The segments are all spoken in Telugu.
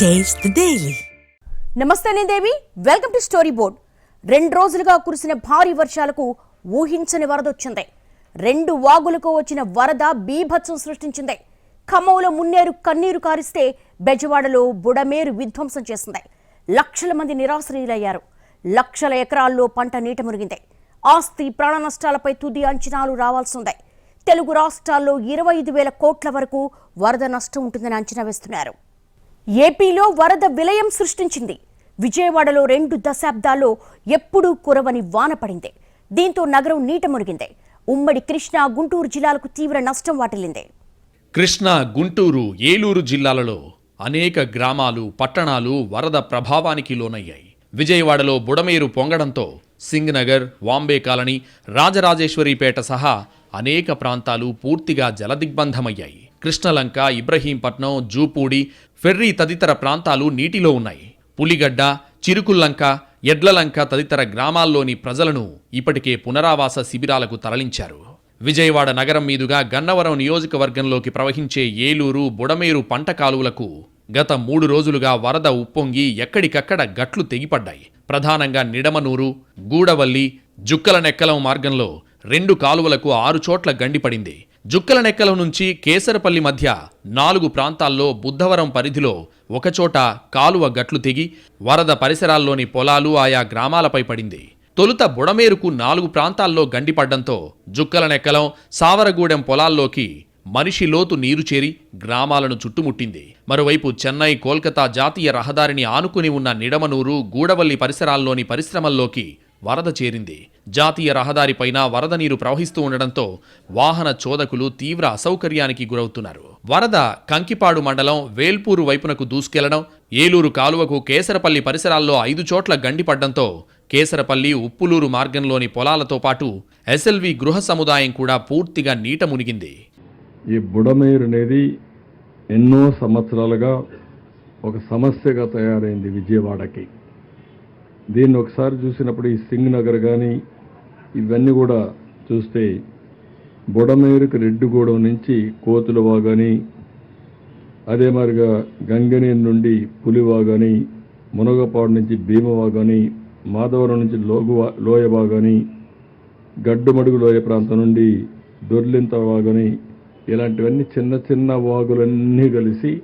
టేస్ట్ డైలీ నమస్తే నేను Devi. Welcome to story board రెండు రోజులుగా కురిసిన భారీ వర్షాలకు ఊహించని వరద వచ్చింది రెండు వాగులకు వచ్చిన వరద బీభత్సం సృష్టించింది. ఖమ్మంలో మున్నేరు కన్నీరు కారిస్తే బెజవాడలో బుడమేరు విధ్వంసం చేసింది. లక్షల మంది నిరాశ్రయులయ్యారు. లక్షల ఎకరాల్లో పంట నీట మురిగింది ఆస్తి ప్రాణ నష్టాలపై తుది అంచనాలు రావాల్సిందే తెలుగు రాష్ట్రాల్లో ఇరవై ఐదు వేల కోట్ల వరకు వరద నష్టం ఉంటుందని అంచనా వేస్తున్నారు. ఏపీలో వరద విలయం సృష్టించింది. విజయవాడలో రెండు దశాబ్దాల్లో ఎప్పుడూ కురవని వాన పడింది. దీంతో నగరం నీట మునిగింది. ఉమ్మడి కృష్ణా గుంటూరు జిల్లాలకు తీవ్ర నష్టం వాటిల్లింది. కృష్ణా గుంటూరు ఏలూరు జిల్లాలలో అనేక గ్రామాలు పట్టణాలు వరద ప్రభావానికి లోనయ్యాయి. విజయవాడలో బుడమేరు పొంగడంతో సింగ్నగర్ వాంబే కాలనీ రాజరాజేశ్వరిపేట సహా అనేక ప్రాంతాలు పూర్తిగా జలదిగ్బంధమయ్యాయి. కృష్ణలంక ఇబ్రహీంపట్నం జూపూడి ఫెర్రీ తదితర ప్రాంతాలు నీటిలో ఉన్నాయి. పులిగడ్డ చిరుకుల్లంక ఎడ్లలంక తదితర గ్రామాల్లోని ప్రజలను ఇప్పటికే పునరావాస శిబిరాలకు తరలించారు. విజయవాడ నగరం మీదుగా గన్నవరం నియోజకవర్గంలోకి ప్రవహించే ఏలూరు బుడమేరు పంట కాలువలకు గత మూడు రోజులుగా వరద ఉప్పొంగి ఎక్కడికక్కడ గట్లు తెగిపడ్డాయి. ప్రధానంగా నిడమనూరు గూడవల్లి జుక్కల నెక్కలం మార్గంలో రెండు కాలువలకు ఆరు చోట్ల గండిపడింది. జుక్కల నెక్కల నుంచి కేసరపల్లి మధ్య నాలుగు ప్రాంతాల్లో బుద్ధవరం పరిధిలో ఒకచోట కాలువ గట్లు తెగి వరద పరిసరాల్లోని పొలాలు ఆయా గ్రామాలపై పడింది. తొలుత బుడమేరుకు నాలుగు ప్రాంతాల్లో గండిపడ్డంతో జుక్కల నెక్కలం సావరగూడెం పొలాల్లోకి మనిషి లోతు నీరు చేరి గ్రామాలను చుట్టుముట్టింది. మరోవైపు చెన్నై కోల్కతా జాతీయ రహదారిని ఆనుకుని ఉన్న నిడమనూరు గూడవల్లి పరిసరాల్లోని పరిశ్రమల్లోకి వరద చేరింది. జాతీయ రహదారిపైన వరద నీరు ప్రవహిస్తూ ఉండడంతో వాహన చోదకులు తీవ్ర అసౌకర్యానికి గురవుతున్నారు. వరద కంకిపాడు మండలం వేల్పూరు వైపునకు దూసుకెళ్ళడం ఏలూరు కాలువకు కేసరపల్లి పరిసరాల్లో ఐదు చోట్ల గండిపడ్డంతో కేసరపల్లి ఉప్పులూరు మార్గంలోని పొలాలతో పాటు ఎస్ఎల్వి గృహ సముదాయం కూడా పూర్తిగా నీట మునిగింది. ఈ బుడమేరు అనేది ఎన్నో సంవత్సరాలుగా ఒక సమస్యగా తయారైంది విజయవాడకి. దీన్ని ఒకసారి చూసినప్పుడు ఈ సింగ్ నగర్ కానీ ఇవన్నీ కూడా చూస్తే బుడమేరుకు రెడ్డిగూడెం నుంచి కోతులవాగని అదే మరిగా గంగనేని నుండి పులివాగని మునగపాడు నుంచి భీమవాగని మాధవరం నుంచి లోగువా లోయవాగని గడ్డుమడుగు లోయ ప్రాంతం నుండి దొర్లింత వాగుని ఇలాంటివన్నీ చిన్న చిన్న వాగులన్నీ కలిసి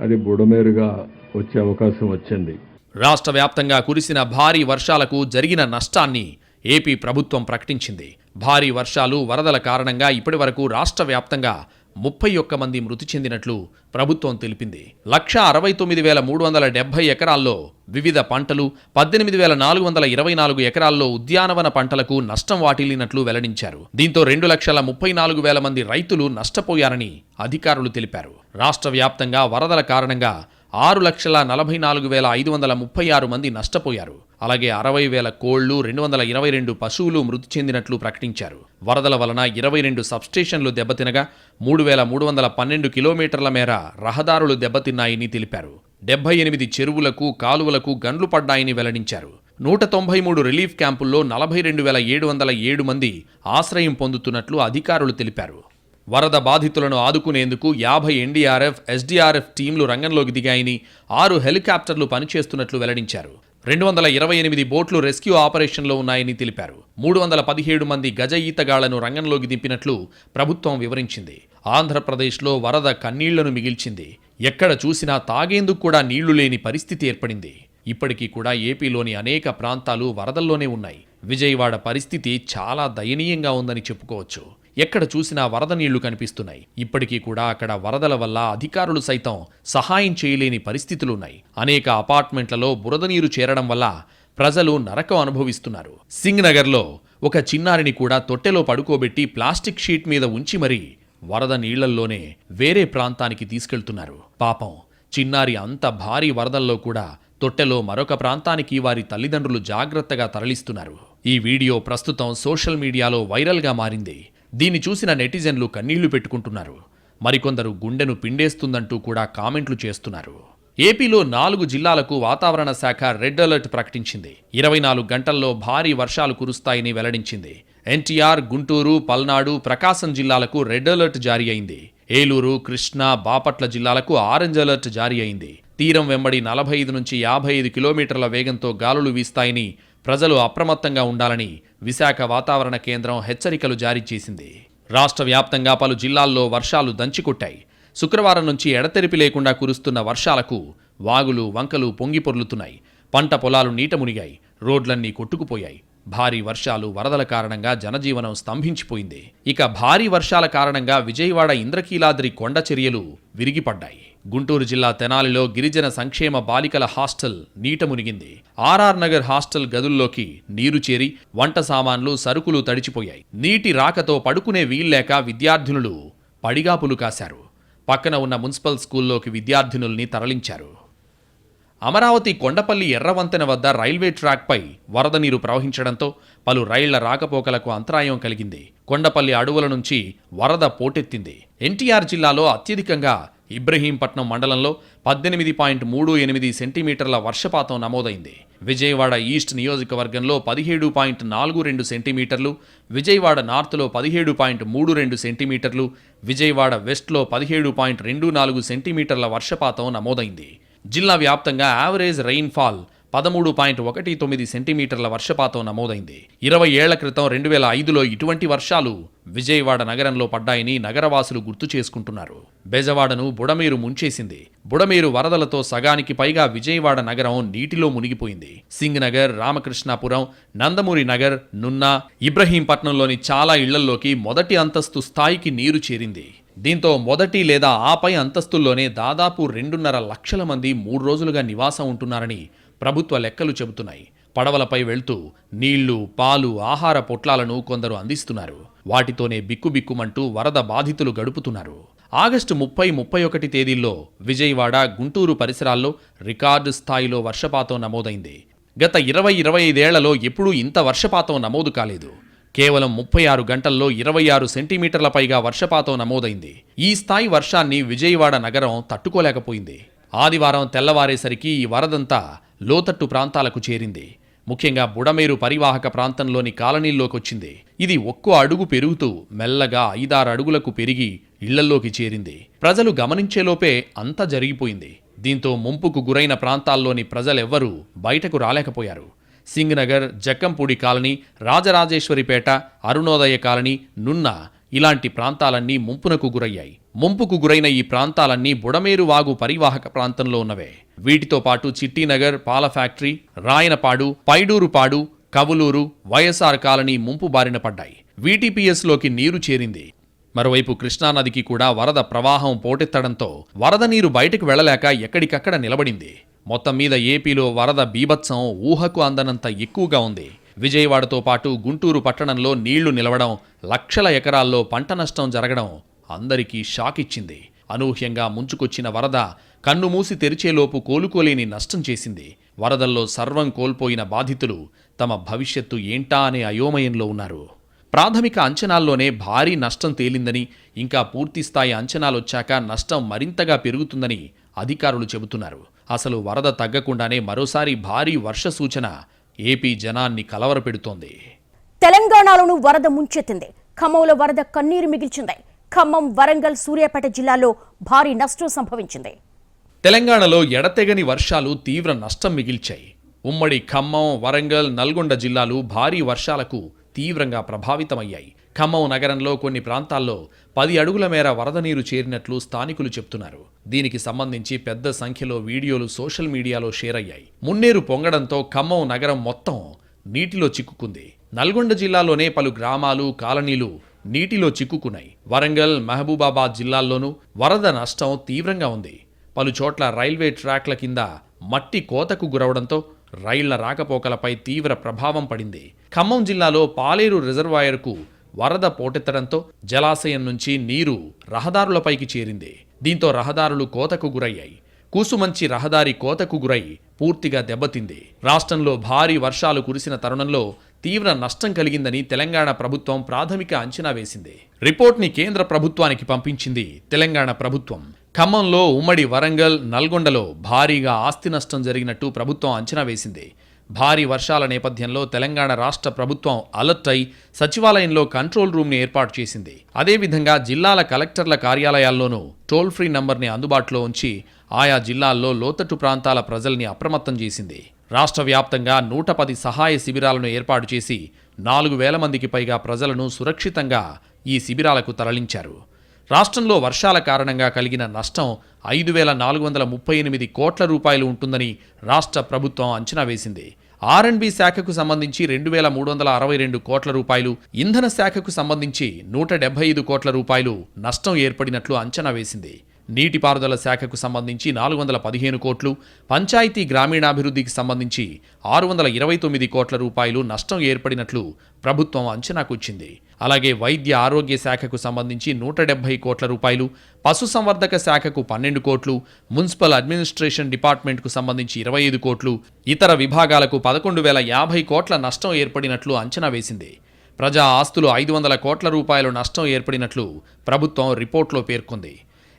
అది బుడమేరుగా వచ్చే అవకాశం వచ్చింది. రాష్ట్ర వ్యాప్తంగా కురిసిన భారీ వర్షాలకు జరిగిన నష్టాన్ని ఏపీ ప్రభుత్వం ప్రకటించింది. భారీ వర్షాలు వరదల కారణంగా ఇప్పటివరకు రాష్ట్ర వ్యాప్తంగా ముప్పై ఒక్క మంది మృతి చెందినట్లు ప్రభుత్వం తెలిపింది. లక్ష అరవై తొమ్మిది వేల మూడు వందల డెబ్బై ఎకరాల్లో వివిధ పంటలు పద్దెనిమిది వేల నాలుగు వందల ఇరవై నాలుగు ఎకరాల్లో ఉద్యానవన పంటలకు నష్టం వాటిల్లినట్లు వెల్లడించారు. దీంతో రెండు లక్షల ముప్పై నాలుగు వేల మంది రైతులు నష్టపోయారని అధికారులు తెలిపారు. రాష్ట్ర వ్యాప్తంగా వరదల కారణంగా ఆరు లక్షల నలభై నాలుగు వేల ఐదు వందల ముప్పై ఆరు మంది నష్టపోయారు. అలాగే అరవై వేల కోళ్ళు రెండు వందల ఇరవై రెండు పశువులు మృతి చెందినట్లు ప్రకటించారు. వరదల వలన ఇరవై రెండు సబ్స్టేషన్లు దెబ్బతినగా మూడు వేల మూడు వందల పన్నెండు కిలోమీటర్ల మేర రహదారులు దెబ్బతిన్నాయని తెలిపారు. డెబ్బై ఎనిమిది చెరువులకు కాలువలకు గండ్లు పడ్డాయని వెల్లడించారు. నూట తొంభై మూడు రిలీఫ్ క్యాంపుల్లో నలభై రెండు వేల ఏడు వందల ఏడు మంది ఆశ్రయం పొందుతున్నట్లు అధికారులు తెలిపారు. వరద బాధితులను ఆదుకునేందుకు యాభై ఎన్డీఆర్ఎఫ్ ఎస్డీఆర్ఎఫ్ టీంలు రంగంలోకి దిగాయని ఆరు హెలికాప్టర్లు పనిచేస్తున్నట్లు వెల్లడించారు. రెండు వందల ఇరవై ఎనిమిది బోట్లు రెస్క్యూ ఆపరేషన్లో ఉన్నాయని తెలిపారు. మూడు వందల పదిహేడు మంది గజ ఈతగాళ్ళను రంగంలోకి దింపినట్లు ప్రభుత్వం వివరించింది. ఆంధ్రప్రదేశ్లో వరద కన్నీళ్ళను మిగిల్చింది. ఎక్కడ చూసినా తాగేందుకు కూడా నీళ్ళు లేని పరిస్థితి ఏర్పడింది. ఇప్పటికీ కూడా ఏపీలోని అనేక ప్రాంతాలు వరదల్లోనే ఉన్నాయి. విజయవాడ పరిస్థితి చాలా దయనీయంగా ఉందని చెప్పుకోవచ్చు. ఎక్కడ చూసినా వరద నీళ్ళు కనిపిస్తున్నాయి. ఇప్పటికీ కూడా అక్కడ వరదల వల్ల అధికారులు సైతం సహాయం చేయలేని పరిస్థితులున్నాయి. అనేక అపార్ట్మెంట్లలో బురద నీరు చేరడం వల్ల ప్రజలు నరకం అనుభవిస్తున్నారు. సింగ్ నగర్లో ఒక చిన్నారిని కూడా తొట్టెలో పడుకోబెట్టి ప్లాస్టిక్ షీట్ మీద ఉంచి మరీ వరద నీళ్ళల్లోనే వేరే ప్రాంతానికి తీసుకెళ్తున్నారు. పాపం చిన్నారి అంత భారీ వరదల్లో కూడా తొట్టెలో మరొక ప్రాంతానికి వారి తల్లిదండ్రులు జాగ్రత్తగా తరలిస్తున్నారు. ఈ వీడియో ప్రస్తుతం సోషల్ మీడియాలో వైరల్గా మారింది. దీన్ని చూసిన నెటిజన్లు కన్నీళ్ళు పెట్టుకుంటున్నారు. మరికొందరు గుండెను పిండేస్తుందంటూ కూడా కామెంట్లు చేస్తున్నారు. ఏపీలో నాలుగు జిల్లాలకు వాతావరణ శాఖ రెడ్ అలర్ట్ ప్రకటించింది. ఇరవై నాలుగు గంటల్లో భారీ వర్షాలు కురుస్తాయని వెల్లడించింది. ఎన్టీఆర్ గుంటూరు పల్నాడు ప్రకాశం జిల్లాలకు రెడ్ అలర్ట్ జారీ అయింది. ఏలూరు కృష్ణా బాపట్ల జిల్లాలకు ఆరెంజ్ అలర్ట్ జారీ అయింది. తీరం వెంబడి నలభై ఐదు నుంచి యాభై ఐదు కిలోమీటర్ల వేగంతో గాలులు వీస్తాయని ప్రజలు అప్రమత్తంగా ఉండాలని విశాఖ వాతావరణ కేంద్రం హెచ్చరికలు జారీ చేసింది. రాష్ట్ర వ్యాప్తంగా పలు జిల్లాల్లో వర్షాలు దంచికొట్టాయి. శుక్రవారం నుంచి ఎడతెరిపి లేకుండా కురుస్తున్న వర్షాలకు వాగులు వంకలు పొంగిపొర్లుతున్నాయి పంట పొలాలు నీట మునిగాయి. రోడ్లన్నీ కొట్టుకుపోయాయి. భారీ వర్షాలు వరదల కారణంగా జనజీవనం స్తంభించిపోయింది. ఇక భారీ వర్షాల కారణంగా విజయవాడ ఇంద్రకీలాద్రి కొండ చర్యలు విరిగిపడ్డాయి. గుంటూరు జిల్లా తెనాలిలో గిరిజన సంక్షేమ బాలికల హాస్టల్ నీట మునిగింది. ఆర్ఆర్ నగర్ హాస్టల్ గదుల్లోకి నీరు చేరి వంట సామాన్లు సరుకులు తడిచిపోయాయి. నీటి రాకతో పడుకునే వీల్లేక విద్యార్థినులు పడిగాపులు కాశారు. పక్కన ఉన్న మున్సిపల్ స్కూల్లోకి విద్యార్థినుల్ని తరలించారు. అమరావతి కొండపల్లి ఎర్రవంతెన వద్ద రైల్వే ట్రాక్పై వరద నీరు ప్రవహించడంతో పలు రైళ్ళ రాకపోకలకు అంతరాయం కలిగింది. కొండపల్లి అడవుల నుంచి వరద పోటెత్తింది. ఎన్టీఆర్ జిల్లాలో అత్యధికంగా ఇబ్రహీంపట్నం మండలంలో పద్దెనిమిది పాయింట్ మూడు ఎనిమిది సెంటీమీటర్ల వర్షపాతం నమోదైంది. విజయవాడ ఈస్ట్ నియోజకవర్గంలో పదిహేడు పాయింట్ నాలుగు రెండు సెంటీమీటర్లు విజయవాడ నార్త్లో పదిహేడు పాయింట్ మూడు రెండు సెంటీమీటర్లు విజయవాడ వెస్ట్లో పదిహేడు పాయింట్ రెండు నాలుగు సెంటీమీటర్ల వర్షపాతం నమోదైంది. జిల్లా వ్యాప్తంగా యావరేజ్ రెయిన్ఫాల్ పదమూడు పాయింట్ ఒకటి తొమ్మిది సెంటీమీటర్ల వర్షపాతం నమోదైంది. ఇరవై ఏళ్ళ క్రితం రెండు వేల ఐదులో ఇటువంటి వర్షాలు విజయవాడ నగరంలో పడ్డాయని నగరవాసులు గుర్తు చేసుకుంటున్నారు. బెజవాడను బుడమేరు ముంచేసింది. బుడమేరు వరదలతో సగానికి పైగా విజయవాడ నగరం నీటిలో మునిగిపోయింది. సింగ్ నగర్ రామకృష్ణాపురం నందమూరి నగర్ నున్నా ఇబ్రహీంపట్నంలోని చాలా ఇళ్ళల్లోకి మొదటి అంతస్తు స్థాయికి నీరు చేరింది. దీంతో మొదటి లేదా ఆపై అంతస్తుల్లోనే దాదాపు రెండున్నర లక్షల మంది మూడు రోజులుగా నివాసం ఉంటున్నారని ప్రభుత్వ లెక్కలు చెబుతున్నాయి. పడవలపై వెళ్తూ నీళ్ళు పాలు ఆహార పొట్లాలను కొందరు అందిస్తున్నారు. వాటితోనే బిక్కుబిక్కుమంటూ వరద బాధితులు గడుపుతున్నారు. ఆగస్టు ముప్పై ముప్పై ఒకటి తేదీల్లో విజయవాడ గుంటూరు పరిసరాల్లో రికార్డు స్థాయిలో వర్షపాతం నమోదైంది. గత ఇరవై ఇరవై ఐదేళ్ళలో ఎప్పుడూ ఇంత వర్షపాతం నమోదు కాలేదు. కేవలం ముప్పై ఆరు గంటల్లో ఇరవై ఆరు సెంటీమీటర్ల పైగా వర్షపాతం నమోదైంది. ఈ స్థాయి వర్షాన్ని విజయవాడ నగరం తట్టుకోలేకపోయింది. ఆదివారం తెల్లవారేసరికి ఈ వరదంతా లోతట్టు ప్రాంతాలకు చేరింది. ముఖ్యంగా బుడమేరు పరివాహక ప్రాంతంలోని కాలనీల్లోకొచ్చింది. ఇది ఒక్కో అడుగు పెరుగుతూ మెల్లగా ఐదారు అడుగులకు పెరిగి ఇళ్ళల్లోకి చేరింది. ప్రజలు గమనించేలోపే అంతా జరిగిపోయింది. దీంతో ముంపుకు గురైన ప్రాంతాల్లోని ప్రజలెవ్వరూ బయటకు రాలేకపోయారు. సింగ్నగర్ జక్కంపూడి కాలనీ రాజరాజేశ్వరిపేట అరుణోదయ కాలనీ నున్న ఇలాంటి ప్రాంతాలన్నీ ముంపునకు గురయ్యాయి. ముంపుకు గురైన ఈ ప్రాంతాలన్నీ బుడమేరు వాగు పరివాహక ప్రాంతంలో ఉన్నవే. వీటితో పాటు చిట్టినగర్ పాల factory Rayanapadu Paidurupadu Kavuluru YSR colony ముంపు బారిన పడ్డాయి. వీటీపీఎస్లోకి నీరు చేరింది. మరోవైపు కృష్ణానదికి కూడా వరద ప్రవాహం పోటెత్తడంతో వరద నీరు బయటకు వెళ్ళలేక ఎక్కడికక్కడ నిలబడింది. మొత్తం మీద ఏపీలో వరద బీభత్సం ఊహకు అందనంత ఎక్కువగా ఉంది. విజయవాడతో పాటు గుంటూరు పట్టణంలో నీళ్ళు నిలవడం లక్షల ఎకరాల్లో పంట నష్టం జరగడం అందరికీ షాక్ ఇచ్చింది అనూహ్యంగా ముంచుకొచ్చిన వరద కన్ను మూసి తెరిచేలోపు కోలుకోలేని నష్టం చేసింది. వరదల్లో సర్వం కోల్పోయిన బాధితులు తమ భవిష్యత్తు ఏంటా అనే అయోమయంలో ఉన్నారు. ప్రాథమిక అంచనాల్లోనే భారీ నష్టం తేలిందని ఇంకా పూర్తిస్థాయి అంచనాలొచ్చాక నష్టం మరింతగా పెరుగుతుందని అధికారులు చెబుతున్నారు. అసలు వరద తగ్గకుండానే మరోసారి భారీ వర్ష సూచన ఏపీ జనాన్ని కలవరపెడుతోంది. తెలంగాణలోను వరద ముంచెత్తింది. ఖమ్మంలో వరద కన్నీరు మిగిల్చింది. ఖమ్మం వరంగల్ సూర్యాపేట జిల్లాలో భారీ నష్టం సంభవించింది. తెలంగాణలో ఎడతెగని వర్షాలు తీవ్ర నష్టం మిగిల్చాయి. ఉమ్మడి ఖమ్మం వరంగల్ నల్గొండ జిల్లాలు భారీ వర్షాలకు తీవ్రంగా ప్రభావితమయ్యాయి. ఖమ్మం నగరంలో కొన్ని ప్రాంతాల్లో పది అడుగుల మేర వరద నీరు చేరినట్లు స్థానికులు చెప్తున్నారు దీనికి సంబంధించి పెద్ద సంఖ్యలో వీడియోలు సోషల్ మీడియాలో షేర్ అయ్యాయి. మున్నేరు పొంగడంతో ఖమ్మం నగరం మొత్తం నీటిలో చిక్కుకుంది. నల్గొండ జిల్లాలోనే పలు గ్రామాలు కాలనీలు నీటిలో చిక్కుకున్నాయి. వరంగల్ మహబూబాబాద్ జిల్లాల్లోనూ వరద నష్టం తీవ్రంగా ఉంది. పలు చోట్ల రైల్వే ట్రాక్ల కింద మట్టి కోతకు గురవడంతో రైళ్ళ రాకపోకలపై తీవ్ర ప్రభావం పడింది. ఖమ్మం జిల్లాలో పాలేరు రిజర్వాయర్కు వరద పోటెత్తడంతో జలాశయం నుంచి నీరు రహదారులపైకి చేరింది. దీంతో రహదారులు కోతకు గురయ్యాయి. కూసుమంచి రహదారి కోతకు గురై పూర్తిగా దెబ్బతింది. రాష్ట్రంలో భారీ వర్షాలు కురిసిన తరుణంలో తీవ్ర నష్టం కలిగిందని తెలంగాణ ప్రభుత్వం ప్రాథమిక అంచనా వేసింది. రిపోర్ట్ని కేంద్ర ప్రభుత్వానికి పంపించింది తెలంగాణ ప్రభుత్వం. ఖమ్మంలో ఉమ్మడి వరంగల్ నల్గొండలో భారీగా ఆస్తి నష్టం జరిగినట్టు ప్రభుత్వం అంచనా వేసింది. భారీ వర్షాల నేపథ్యంలో తెలంగాణ రాష్ట్ర ప్రభుత్వం అలర్ట్ అయి సచివాలయంలో కంట్రోల్ రూమ్ని ఏర్పాటు చేసింది. అదేవిధంగా జిల్లాల కలెక్టర్ల కార్యాలయాల్లోనూ టోల్ ఫ్రీ నంబర్ని అందుబాటులో ఉంచి ఆయా జిల్లాల్లో లోతట్టు ప్రాంతాల ప్రజల్ని అప్రమత్తం చేసింది. రాష్ట్ర వ్యాప్తంగా నూట పది సహాయ శిబిరాలను ఏర్పాటు చేసి నాలుగు వేల మందికి పైగా ప్రజలను సురక్షితంగా ఈ శిబిరాలకు తరలించారు. రాష్ట్రంలో వర్షాల కారణంగా కలిగిన నష్టం ఐదు వేల నాలుగు వందల ముప్పై ఎనిమిది కోట్ల రూపాయలు ఉంటుందని రాష్ట్ర ప్రభుత్వం అంచనా వేసింది. ఆర్ఎండ్బి శాఖకు సంబంధించి రెండు వేల మూడు వందల అరవై రెండు కోట్ల రూపాయలు ఇంధన శాఖకు సంబంధించి నూట డెబ్బై ఐదు కోట్ల రూపాయలు నష్టం ఏర్పడినట్లు అంచనా వేసింది. నీటిపారుదల శాఖకు సంబంధించి నాలుగు వందల పదిహేను కోట్లు పంచాయతీ గ్రామీణాభివృద్ధికి సంబంధించి ఆరు వందల ఇరవై తొమ్మిది కోట్ల రూపాయలు నష్టం ఏర్పడినట్లు ప్రభుత్వం అంచనాకొచ్చింది. అలాగే వైద్య ఆరోగ్య శాఖకు సంబంధించి నూట డెబ్బై కోట్ల రూపాయలు పశుసంవర్ధక శాఖకు పన్నెండు కోట్లు మున్సిపల్ అడ్మినిస్ట్రేషన్ డిపార్ట్మెంట్కు సంబంధించి ఇరవై ఐదు కోట్లు ఇతర విభాగాలకు పదకొండు వేల యాభై కోట్ల నష్టం ఏర్పడినట్లు అంచనా వేసింది. ప్రజా ఆస్తులు ఐదు వందల కోట్ల రూపాయలు నష్టం ఏర్పడినట్లు ప్రభుత్వం రిపోర్ట్లో పేర్కొంది.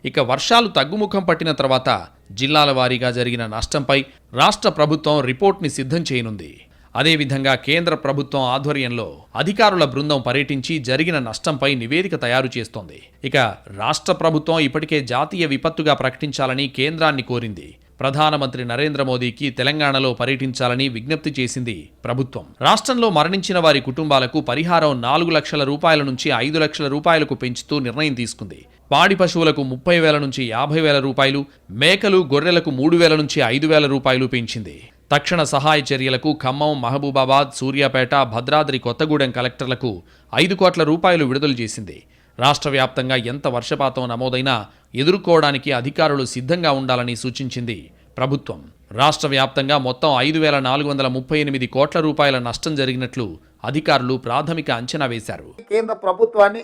ఇక వర్షాలు తగ్గుముఖం పట్టిన తర్వాత జిల్లాల వారీగా జరిగిన నష్టంపై రాష్ట్ర ప్రభుత్వం రిపోర్ట్ని సిద్ధం చేయనుంది. అదేవిధంగా కేంద్ర ప్రభుత్వం ఆధ్వర్యంలో అధికారుల బృందం పర్యటించి జరిగిన నష్టంపై నివేదిక తయారు చేస్తోంది. ఇక రాష్ట్ర ప్రభుత్వం ఇప్పటికే జాతీయ విపత్తుగా ప్రకటించాలని కేంద్రాన్ని కోరింది. ప్రధానమంత్రి నరేంద్ర మోదీకి తెలంగాణలో పర్యటించాలని విజ్ఞప్తి చేసింది ప్రభుత్వం. రాష్ట్రంలో మరణించిన వారి కుటుంబాలకు పరిహారం నాలుగు లక్షల రూపాయల నుంచి ఐదు లక్షల రూపాయలకు పెంచుతూ నిర్ణయం తీసుకుంది. పాడి పశువులకు ముప్పై వేల నుంచి యాభై వేల రూపాయలు మేకలు గొర్రెలకు మూడు వేల నుంచి ఐదు వేల రూపాయలు పెంచింది. తక్షణ సహాయ చర్యలకు ఖమ్మం మహబూబాబాద్ సూర్యాపేట భద్రాద్రి కొత్తగూడెం కలెక్టర్లకు ఐదు కోట్ల రూపాయలు విడుదల చేసింది. రాష్ట్ర వ్యాప్తంగా ఎంత వర్షపాతం నమోదైనా ఎదుర్కోవడానికి అధికారులు సిద్ధంగా ఉండాలని సూచించింది ప్రభుత్వం. రాష్ట్ర వ్యాప్తంగా మొత్తం ఐదు వేల నాలుగు వందల ముప్పై ఎనిమిది కోట్ల రూపాయల నష్టం జరిగినట్లు అధికారులు ప్రాథమిక అంచనా వేశారు. కేంద్ర ప్రభుత్వాన్ని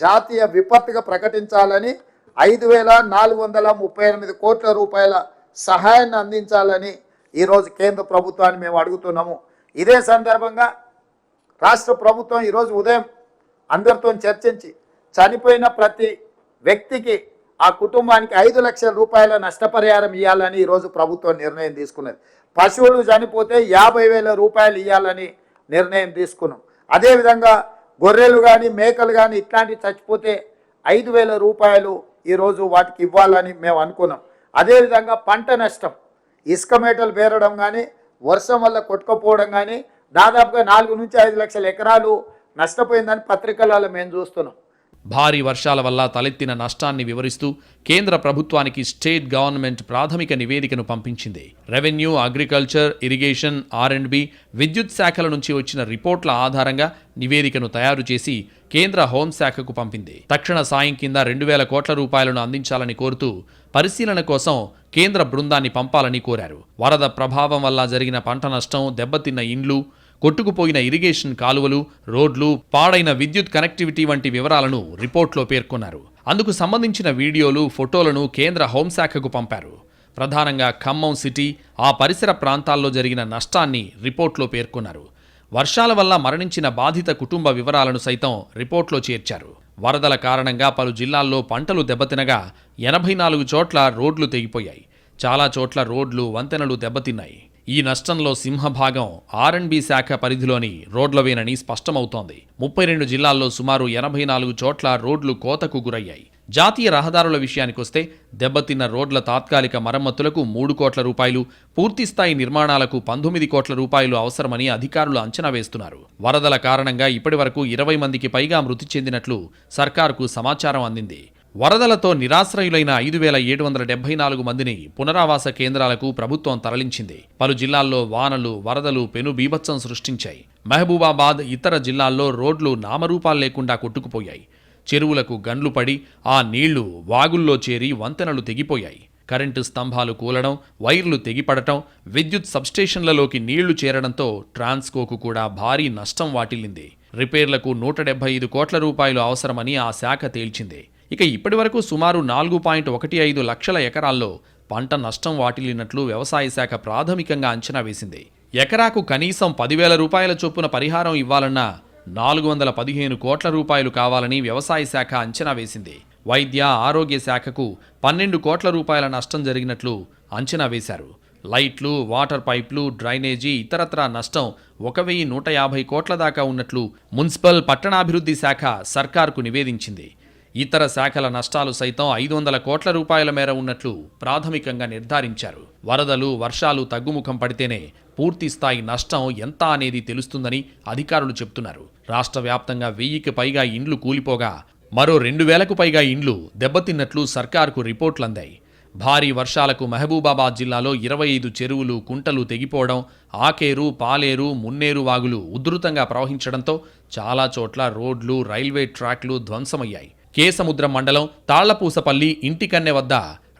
జాతీయ విపత్తుగా ప్రకటించాలని ఐదు వేల నాలుగు వందల ముప్పై ఎనిమిది కోట్ల రూపాయల సహాయాన్ని అందించాలని ఈరోజు కేంద్ర ప్రభుత్వాన్ని మేము అడుగుతున్నాము. ఇదే సందర్భంగా రాష్ట్ర ప్రభుత్వం ఈరోజు ఉదయం అందరితో చర్చించి చనిపోయిన ప్రతి వ్యక్తికి ఆ కుటుంబానికి ఐదు లక్షల రూపాయల నష్టపరిహారం ఇవ్వాలని ఈరోజు ప్రభుత్వం నిర్ణయం తీసుకున్నది. పశువులు చనిపోతే యాభై వేల రూపాయలు ఇవ్వాలని నిర్ణయం తీసుకున్నాం. అదేవిధంగా గొర్రెలు కానీ మేకలు కానీ ఇట్లాంటివి చచ్చిపోతే ఐదు వేల రూపాయలు ఈరోజు వాటికి ఇవ్వాలని మేము అనుకున్నాం. అదేవిధంగా పంట నష్టం. ఇసుక మేటలు పేరడం కానీ వర్షం వల్ల కొట్టుకపోవడం కానీ దాదాపుగా నాలుగు నుంచి ఐదు లక్షల ఎకరాలు నష్టపోయిందని పత్రికలలో మేము చూస్తున్నాం. భారీ వర్షాల వల్ల తలెత్తిన నష్టాన్ని వివరిస్తూ కేంద్ర ప్రభుత్వానికి స్టేట్ గవర్నమెంట్ ప్రాథమిక నివేదికను పంపించింది. Revenue agriculture irrigation R and B విద్యుత్ శాఖల నుంచి వచ్చిన రిపోర్ట్ల ఆధారంగా నివేదికను తయారు చేసి కేంద్ర హోంశాఖకు పంపింది. తక్షణ సాయం కింద రెండు వేల కోట్ల రూపాయలను అందించాలని కోరుతూ పరిశీలన కోసం కేంద్ర బృందాన్ని పంపాలని కోరారు. వరద ప్రభావం వల్ల జరిగిన పంట నష్టం దెబ్బతిన్న ఇండ్లు కొట్టుకుపోయిన ఇరిగేషన్ కాలువలు రోడ్లు పాడైన విద్యుత్ కనెక్టివిటీ వంటి వివరాలను రిపోర్ట్లో పేర్కొన్నారు. అందుకు సంబంధించిన వీడియోలు ఫోటోలను కేంద్ర హోంశాఖకు పంపారు. ప్రధానంగా ఖమ్మం సిటీ ఆ పరిసర ప్రాంతాల్లో జరిగిన నష్టాన్ని రిపోర్ట్లో పేర్కొన్నారు. వర్షాల వల్ల మరణించిన బాధిత కుటుంబ వివరాలను సైతం రిపోర్ట్లో చేర్చారు. వరదల కారణంగా పలు జిల్లాల్లో పంటలు దెబ్బతినగా ఎనభై నాలుగు చోట్ల రోడ్లు తెగిపోయాయి. చాలా చోట్ల రోడ్లు వంతెనలు దెబ్బతిన్నాయి. ఈ నష్టంలో సింహభాగం ఆర్ఎండ్బి శాఖ పరిధిలోని రోడ్లవేనని స్పష్టమవుతోంది. ముప్పై రెండు జిల్లాల్లో సుమారు ఎనభై నాలుగు చోట్ల రోడ్లు కోతకు గురయ్యాయి. జాతీయ రహదారుల విషయానికొస్తే దెబ్బతిన్న రోడ్ల తాత్కాలిక మరమ్మతులకు మూడు కోట్ల రూపాయలు పూర్తిస్థాయి నిర్మాణాలకు పంతొమ్మిది కోట్ల రూపాయలు అవసరమని అధికారులు అంచనా వేస్తున్నారు. వరదల కారణంగా ఇప్పటివరకు ఇరవై మందికి పైగా మృతి చెందినట్లు సర్కారుకు సమాచారం అందింది. వరదలతో నిరాశ్రయులైన ఐదు వేల ఏడు వందల డెబ్బై నాలుగు మందిని పునరావాస కేంద్రాలకు ప్రభుత్వం తరలించింది. పలు జిల్లాల్లో వానలు వరదలు పెను బీభత్సం సృష్టించాయి. మహబూబాబాద్ ఇతర జిల్లాల్లో రోడ్లు నామరూపాలు లేకుండా కొట్టుకుపోయాయి. చెరువులకు గండ్లు పడి ఆ నీళ్ళు వాగుల్లో చేరి వంతెనలు తెగిపోయాయి. కరెంటు స్తంభాలు కూలడం వైర్లు తెగిపడటం విద్యుత్ సబ్స్టేషన్లలోకి నీళ్ళు చేరడంతో ట్రాన్స్కోకు కూడా భారీ నష్టం వాటిల్లింది. రిపేర్లకు నూట డెబ్బై ఐదు కోట్ల రూపాయలు అవసరమని ఆ శాఖ తేల్చింది. ఇక ఇప్పటివరకు సుమారు నాలుగు పాయింట్ ఒకటి ఐదు లక్షల ఎకరాల్లో పంట నష్టం వాటిల్లినట్లు వ్యవసాయ శాఖ ప్రాథమికంగా అంచనా వేసింది. ఎకరాకు కనీసం పదివేల రూపాయల చొప్పున పరిహారం ఇవ్వాలన్నా నాలుగు వందల పదిహేను కోట్ల రూపాయలు కావాలని వ్యవసాయ శాఖ అంచనా వేసింది. వైద్య ఆరోగ్య శాఖకు పన్నెండు కోట్ల రూపాయల నష్టం జరిగినట్లు అంచనా వేశారు. లైట్లు వాటర్ పైప్లు డ్రైనేజీ ఇతరత్రా నష్టం ఒక వెయ్యి నూట యాభై కోట్ల దాకా ఉన్నట్లు మున్సిపల్ పట్టణాభివృద్ధి శాఖ సర్కార్కు నివేదించింది. ఇతర శాఖల నష్టాలు సైతం ఐదు వందల కోట్ల రూపాయల మేర ఉన్నట్లు ప్రాథమికంగా నిర్ధారించారు. వరదలు వర్షాలు తగ్గుముఖం పడితేనే పూర్తి స్థాయి నష్టం ఎంత అనేది తెలుస్తుందని అధికారులు చెబుతున్నారు. రాష్ట్ర వ్యాప్తంగా వెయ్యికి పైగా ఇండ్లు కూలిపోగా మరో రెండు వేలకు పైగా ఇండ్లు దెబ్బతిన్నట్లు సర్కార్కు రిపోర్ట్లు అందాయి భారీ వర్షాలకు మహబూబాబాద్ జిల్లాలో ఇరవై ఐదు చెరువులు కుంటలు తెగిపోవడం ఆకేరు పాలేరు మున్నేరు వాగులు ఉధృతంగా ప్రవహించడంతో చాలా చోట్ల రోడ్లు రైల్వే ట్రాక్లు ధ్వంసమయ్యాయి. కేసముద్రం మండలం తాళ్ళపూసపల్లి ఇంటికన్నె వద్ద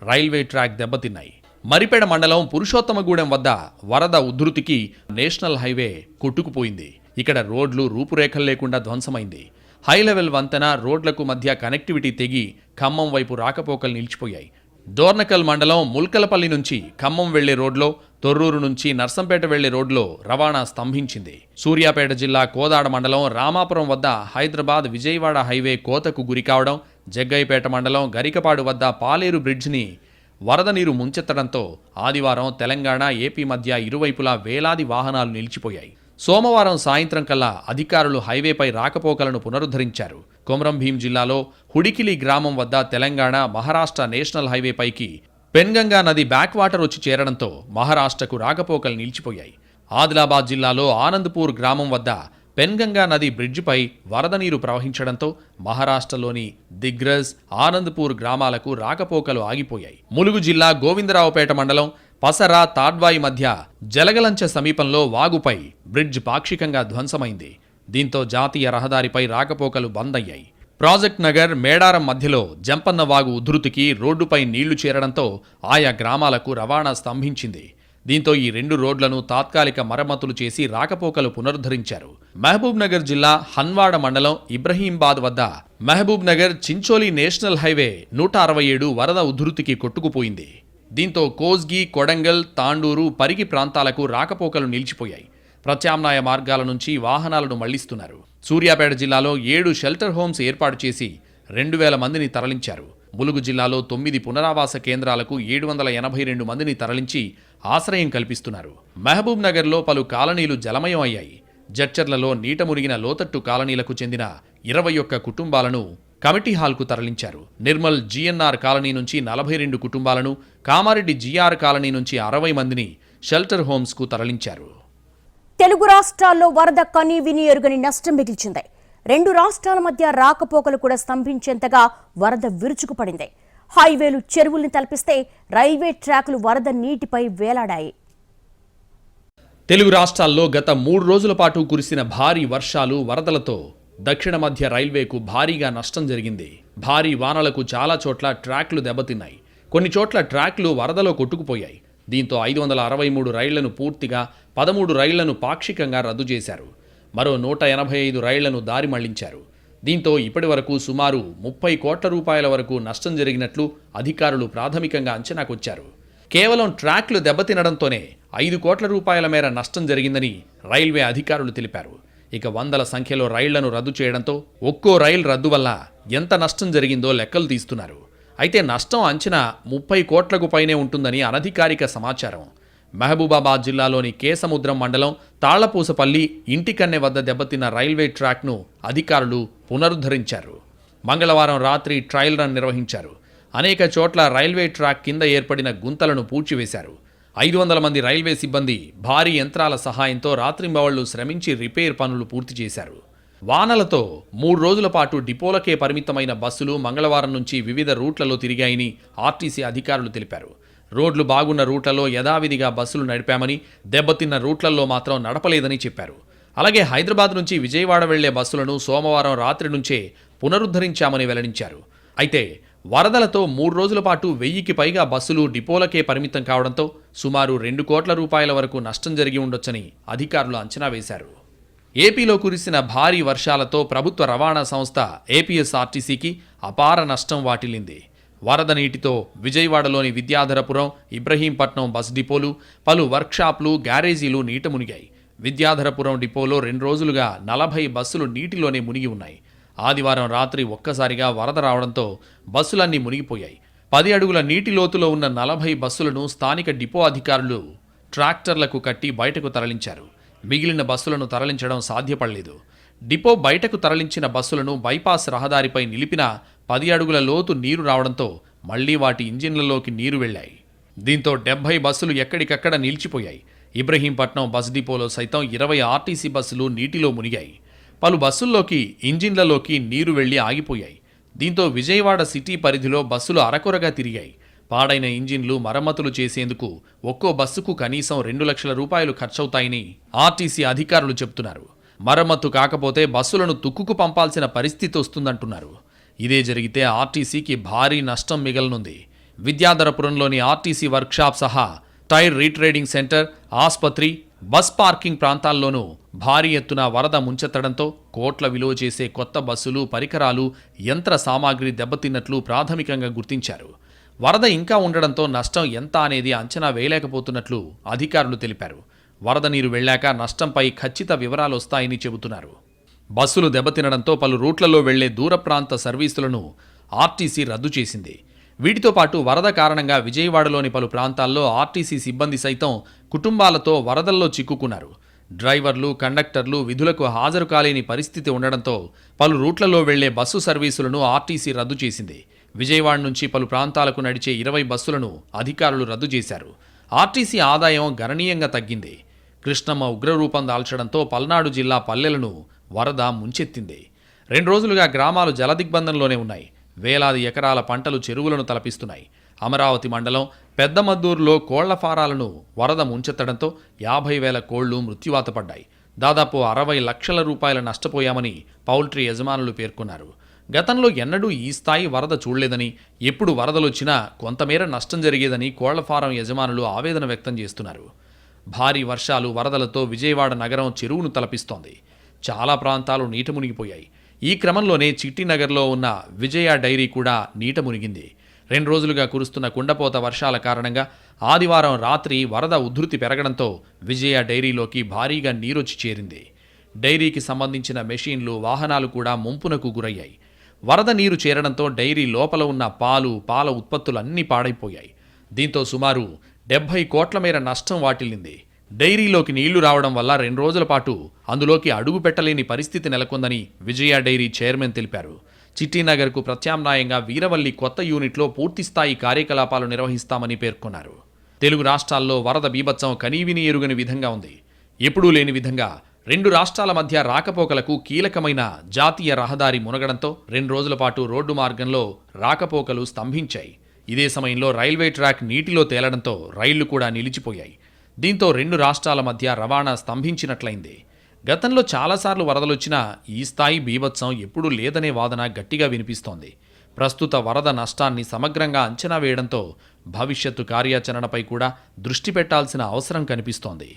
రైల్వే ట్రాక్ దెబ్బతిన్నాయి. మరిపేడ మండలం పురుషోత్తమగూడెం వద్ద వరద ఉధృతికి నేషనల్ హైవే కొట్టుకుపోయింది. ఇక్కడ రోడ్లు రూపురేఖలు లేకుండా ధ్వంసమైంది. హై లెవెల్ వంతెన రోడ్లకు మధ్య కనెక్టివిటీ తెగి ఖమ్మం వైపు రాకపోకలు నిలిచిపోయాయి. దోర్నకల్ మండలం ముల్కలపల్లి నుంచి ఖమ్మం వెళ్ళే రోడ్లో తొర్రూరు నుంచి నర్సంపేట వెళ్ళే రోడ్లో రవాణా స్తంభించింది. సూర్యాపేట జిల్లా కోదాడ మండలం రామాపురం వద్ద హైదరాబాద్ విజయవాడ హైవే కోతకు గురికావడం జగ్గైపేట మండలం గరికపాడు వద్ద పాలేరు బ్రిడ్జ్ని వరద నీరు ముంచెత్తడంతో ఆదివారం తెలంగాణ ఏపీ మధ్య ఇరువైపులా వేలాది వాహనాలు నిలిచిపోయాయి. సోమవారం సాయంత్రం కల్లా అధికారులు హైవేపై రాకపోకలను పునరుద్ధరించారు. కొమరం భీం జిల్లాలో హుడికిలి గ్రామం వద్ద తెలంగాణ మహారాష్ట్ర నేషనల్ హైవేపైకి పెన్గంగా నది బ్యాక్ వాటర్ వచ్చి చేరడంతో మహారాష్ట్రకు రాకపోకలు నిలిచిపోయాయి. ఆదిలాబాద్ జిల్లాలో ఆనంద్పూర్ గ్రామం వద్ద పెన్గంగా నది బ్రిడ్జిపై వరద నీరు ప్రవహించడంతో మహారాష్ట్రలోని దిగ్రజ్ ఆనంద్పూర్ గ్రామాలకు రాకపోకలు ఆగిపోయాయి. ములుగు జిల్లా గోవిందరావుపేట మండలం పసరా తాడ్వాయి మధ్య జలగలంచ సమీపంలో వాగుపై బ్రిడ్జ్ పాక్షికంగా ధ్వంసమైంది. దీంతో జాతీయ రహదారిపై రాకపోకలు బంద్ అయ్యాయి ప్రాజెక్ట్ నగర్ మేడారం మధ్యలో జంపన్న వాగు ఉధృతికి రోడ్డుపై నీళ్ళు చేరడంతో ఆయా గ్రామాలకు రవాణా స్తంభించింది. దీంతో ఈ రెండు రోడ్లను తాత్కాలిక మరమ్మతులు చేసి రాకపోకలు పునరుద్ధరించారు. మహబూబ్ నగర్ జిల్లా హన్వాడ మండలం ఇబ్రహీంబాద్ వద్ద మహబూబ్ నగర్ చించోలి నేషనల్ హైవే నూట అరవై ఏడు వరద ఉధృతికి కొట్టుకుపోయింది. దీంతో కోస్గి కొడంగల్ తాండూరు పరిగి ప్రాంతాలకు రాకపోకలు నిలిచిపోయాయి. ప్రత్యామ్నాయ మార్గాల నుంచి వాహనాలను మళ్ళిస్తున్నారు. సూర్యాపేట జిల్లాలో ఏడు షెల్టర్ హోమ్స్ ఏర్పాటు చేసి రెండు వేల మందిని తరలించారు. ములుగు జిల్లాలో తొమ్మిది పునరావాస కేంద్రాలకు ఏడు వందల ఎనభై రెండు మందిని తరలించి ఆశ్రయం కల్పిస్తున్నారు. మహబూబ్ నగర్లో పలు కాలనీలు జలమయం అయ్యాయి. జడ్చర్లలో నీట మురిగిన లోతట్టు కాలనీలకు చెందిన ఇరవై ఒక్క కుటుంబాలను కమిటీ హాల్కు తరలించారు. నిర్మల్ జీఎన్ఆర్ కాలనీ నుంచి నలభై రెండు కుటుంబాలను కామారెడ్డి జీఆర్ కాలనీ నుంచి అరవై మందిని షెల్టర్ హోమ్స్కు తరలించారు. తెలుగు రాష్ట్రాల్లో వరద కని విని ఎరుగని నష్టం మిగిల్చింది. రెండు రాష్ట్రాల మధ్య రాకపోకలు కూడా స్తంభించేంతగా వరద విరుచుకుపడింది. హైవేలు చెరువుల్ని తలపిస్తే రైల్వే ట్రాకులు వరద నీటిపై వేలాడాయి. తెలుగు రాష్ట్రాల్లో గత మూడు రోజుల పాటు కురిసిన భారీ వర్షాలు వరదలతో దక్షిణ మధ్య రైల్వేకు భారీగా నష్టం జరిగింది. భారీ వానలకు చాలా చోట్ల ట్రాక్లు దెబ్బతిన్నాయి. కొన్ని చోట్ల ట్రాక్లు వరదలో కొట్టుకుపోయాయి. దీంతో ఐదు వందల అరవై మూడు రైళ్ళను పూర్తిగా పదమూడు రైళ్ళను పాక్షికంగా రద్దు చేశారు. మరో నూట ఎనభై ఐదు రైళ్ళను దారి మళ్ళించారు. దీంతో ఇప్పటి వరకు సుమారు ముప్పై కోట్ల రూపాయల వరకు నష్టం జరిగినట్లు అధికారులు ప్రాథమికంగా అంచనాకొచ్చారు. కేవలం ట్రాక్లు దెబ్బతినడంతోనే ఐదు కోట్ల రూపాయల మేర నష్టం జరిగిందని రైల్వే అధికారులు తెలిపారు. ఇక వందల సంఖ్యలో రైళ్ళను రద్దు చేయడంతో ఒక్కో రైలు రద్దు వల్ల ఎంత నష్టం జరిగిందో లెక్కలు తీస్తున్నారు. అయితే నష్టం అంచనా ముప్పై కోట్లకు పైనే ఉంటుందని అనధికారిక సమాచారం. మహబూబాబాద్ జిల్లాలోని కేసముద్రం మండలం తాళ్ళపూసపల్లి ఇంటికన్నె వద్ద దెబ్బతిన్న రైల్వే ట్రాక్ను అధికారులు పునరుద్ధరించారు. మంగళవారం రాత్రి ట్రయల్ రన్ నిర్వహించారు. అనేక చోట్ల రైల్వే ట్రాక్ కింద ఏర్పడిన గుంతలను పూడ్చివేశారు. ఐదు వందల మంది రైల్వే సిబ్బంది భారీ యంత్రాల సహాయంతో రాత్రింబవళ్ళు శ్రమించి రిపేర్ పనులు పూర్తి చేశారు. వానలతో మూడు రోజుల పాటు డిపోలకే పరిమితమైన బస్సులు మంగళవారం నుంచి వివిధ రూట్లలో తిరిగాయని ఆర్టీసీ అధికారులు తెలిపారు. రోడ్లు బాగున్న రూట్లలో యథావిధిగా బస్సులు నడిపామని దెబ్బతిన్న రూట్లలో మాత్రం నడపలేదని చెప్పారు. అలాగే హైదరాబాద్ నుంచి విజయవాడ వెళ్ళే బస్సులను సోమవారం రాత్రి నుంచే పునరుద్ధరించామని వెల్లడించారు. అయితే వరదలతో మూడు రోజుల పాటు వెయ్యికి పైగా బస్సులు డిపోలకే పరిమితం కావడంతో సుమారు రెండు కోట్ల రూపాయల వరకు నష్టం జరిగి ఉండొచ్చని అధికారులు అంచనా వేశారు. ఏపీలో కురిసిన భారీ వర్షాలతో ప్రభుత్వ రవాణా సంస్థ ఏపీఎస్ఆర్టీసీకి అపార నష్టం వాటిల్లింది. వరద నీటితో విజయవాడలోని విద్యాధరపురం ఇబ్రహీంపట్నం బస్ డిపోలు పలు వర్క్షాప్లు గ్యారేజీలు నీట మునిగాయి. విద్యాధరపురం డిపోలో రెండు రోజులుగా నలభై బస్సులు నీటిలోనే మునిగి ఉన్నాయి. ఆదివారం రాత్రి ఒక్కసారిగా వరద రావడంతో బస్సులన్నీ మునిగిపోయాయి. పది అడుగుల నీటి లోతులో ఉన్న నలభై బస్సులను స్థానిక డిపో అధికారులు ట్రాక్టర్లకు కట్టి బయటకు తరలించారు. మిగిలిన బస్సులను తరలించడం సాధ్యపడలేదు. డిపో బయటకు తరలించిన బస్సులను బైపాస్ రహదారిపై నిలిపిన పది అడుగుల లోతు నీరు రావడంతో మళ్ళీ వాటి ఇంజిన్లలోకి నీరు వెళ్ళాయి. దీంతో డెబ్బై బస్సులు ఎక్కడికక్కడ నిలిచిపోయాయి. ఇబ్రహీంపట్నం బస్ డిపోలో సైతం ఇరవై ఆర్టీసీ బస్సులు నీటిలో మునిగాయి. పలు బస్సుల్లోకి ఇంజిన్లలోకి నీరు వెళ్ళి ఆగిపోయాయి. దీంతో విజయవాడ సిటీ పరిధిలో బస్సులు అరకొరగా తిరిగాయి. పాడైన ఇంజిన్లు మరమ్మతులు చేసేందుకు ఒక్కో బస్సుకు కనీసం రెండు లక్షల రూపాయలు ఖర్చవుతాయని ఆర్టీసీ అధికారులు చెబుతున్నారు. మరమ్మతు కాకపోతే బస్సులను తుక్కుకు పంపాల్సిన పరిస్థితి వస్తుందంటున్నారు. ఇదే జరిగితే ఆర్టీసీకి భారీ నష్టం మిగలనుంది. విద్యాధరపురంలోని ఆర్టీసీ వర్క్షాప్ సహా టైర్ రీట్రేడింగ్ సెంటర్ ఆస్పత్రి బస్ పార్కింగ్ ప్రాంతాల్లోనూ భారీ ఎత్తున వరద ముంచెత్తడంతో కోట్ల విలువ చేసే కొత్త బస్సులు పరికరాలు యంత్ర సామాగ్రి దెబ్బతిన్నట్లు ప్రాథమికంగా గుర్తించారు. వరద ఇంకా ఉండడంతో నష్టం ఎంత అనేది అంచనా వేయలేకపోతున్నట్లు అధికారులు తెలిపారు. వరద నీరు వెళ్ళాక నష్టంపై ఖచ్చిత వివరాలు వస్తాయని చెబుతున్నారు. బస్సులు దెబ్బతినడంతో పలు రూట్లలో వెళ్ళే దూర ప్రాంత సర్వీసులను ఆర్టీసీ రద్దు చేసింది. వీటితో పాటు వరద కారణంగా విజయవాడలోని పలు ప్రాంతాల్లో ఆర్టీసీ సిబ్బంది సైతం కుటుంబాలతో వరదల్లో చిక్కుకున్నారు. డ్రైవర్లు కండక్టర్లు విధులకు హాజరు కాలేని పరిస్థితి ఉండడంతో పలు రూట్లలో వెళ్ళే బస్సు సర్వీసులను ఆర్టీసీ రద్దు చేసింది. విజయవాడ నుంచి పలు ప్రాంతాలకు నడిచే ఇరవై బస్సులను అధికారులు రద్దు చేశారు. ఆర్టీసీ ఆదాయం గణనీయంగా తగ్గింది. కృష్ణమ్మ ఉగ్రరూపం దాల్చడంతో పల్నాడు జిల్లా పల్లెలను వరద ముంచెత్తింది. రెండు రోజులుగా గ్రామాలు జలదిగ్బంధంలోనే ఉన్నాయి. వేలాది ఎకరాల పంటలు చెరువులను తలపిస్తున్నాయి. అమరావతి మండలం పెద్దమద్దూరులో కోళ్ళ ఫారాలను వరద ముంచెత్తడంతో యాభై వేల కోళ్ళు మృత్యువాత పడ్డాయి. దాదాపు అరవై లక్షల రూపాయల నష్టపోయామని పౌల్ట్రీ యజమానులు పేర్కొన్నారు. గతంలో ఎన్నడూ ఈ స్థాయి వరద చూడలేదని ఎప్పుడు వరదలొచ్చినా కొంతమేర నష్టం జరిగేదని కోళ్ళ ఫారం యజమానులు ఆవేదన వ్యక్తం చేస్తున్నారు. భారీ వర్షాలు వరదలతో విజయవాడ నగరం చెరువును తలపిస్తోంది. చాలా ప్రాంతాలు నీట మునిగిపోయాయి. ఈ క్రమంలోనే చిట్టినగర్లో ఉన్న విజయ డైరీ కూడా నీట మునిగింది. రెండు రోజులుగా కురుస్తున్న కుండపోత వర్షాల కారణంగా ఆదివారం రాత్రి వరద ఉధృతి పెరగడంతో విజయ డైరీలోకి భారీగా నీరొచ్చి చేరింది. డైరీకి సంబంధించిన మెషీన్లు వాహనాలు కూడా ముంపునకు గురయ్యాయి. వరద నీరు చేరడంతో డైరీ లోపల ఉన్న పాలు పాల ఉత్పత్తులు అన్నీ పాడైపోయాయి. దీంతో సుమారు డెబ్బై కోట్ల మేర నష్టం వాటిల్లింది. డైరీలోకి నీళ్ళు రావడం వల్ల రెండు రోజుల పాటు అందులోకి అడుగు పెట్టలేని పరిస్థితి నెలకొందని విజయ డైరీ చైర్మన్ తెలిపారు. చిట్టినగర్కు ప్రత్యామ్నాయంగా వీరవల్లి కొత్త యూనిట్లో పూర్తిస్థాయి కార్యకలాపాలు నిర్వహిస్తామని పేర్కొన్నారు. తెలుగు రాష్ట్రాల్లో వరద బీభత్సం కనీవిని ఎరుగని విధంగా ఉంది. ఎప్పుడూ లేని విధంగా రెండు రాష్ట్రాల మధ్య రాకపోకలకు కీలకమైన జాతీయ రహదారి మునగడంతో రెండు రోజుల పాటు రోడ్డు మార్గంలో రాకపోకలు స్తంభించాయి. ఇదే సమయంలో రైల్వే ట్రాక్ నీటిలో తేలడంతో రైళ్ళు కూడా నిలిచిపోయాయి. దీంతో రెండు రాష్ట్రాల మధ్య రవాణా స్తంభించినట్లయింది. గతంలో చాలాసార్లు వరదలొచ్చినా ఈ స్థాయి బీభత్సం ఎప్పుడూ లేదనే వాదన గట్టిగా వినిపిస్తోంది. ప్రస్తుత వరద నష్టాన్ని సమగ్రంగా అంచనా వేయడంతో భవిష్యత్తు కార్యాచరణపై కూడా దృష్టి పెట్టాల్సిన అవసరం కనిపిస్తోంది.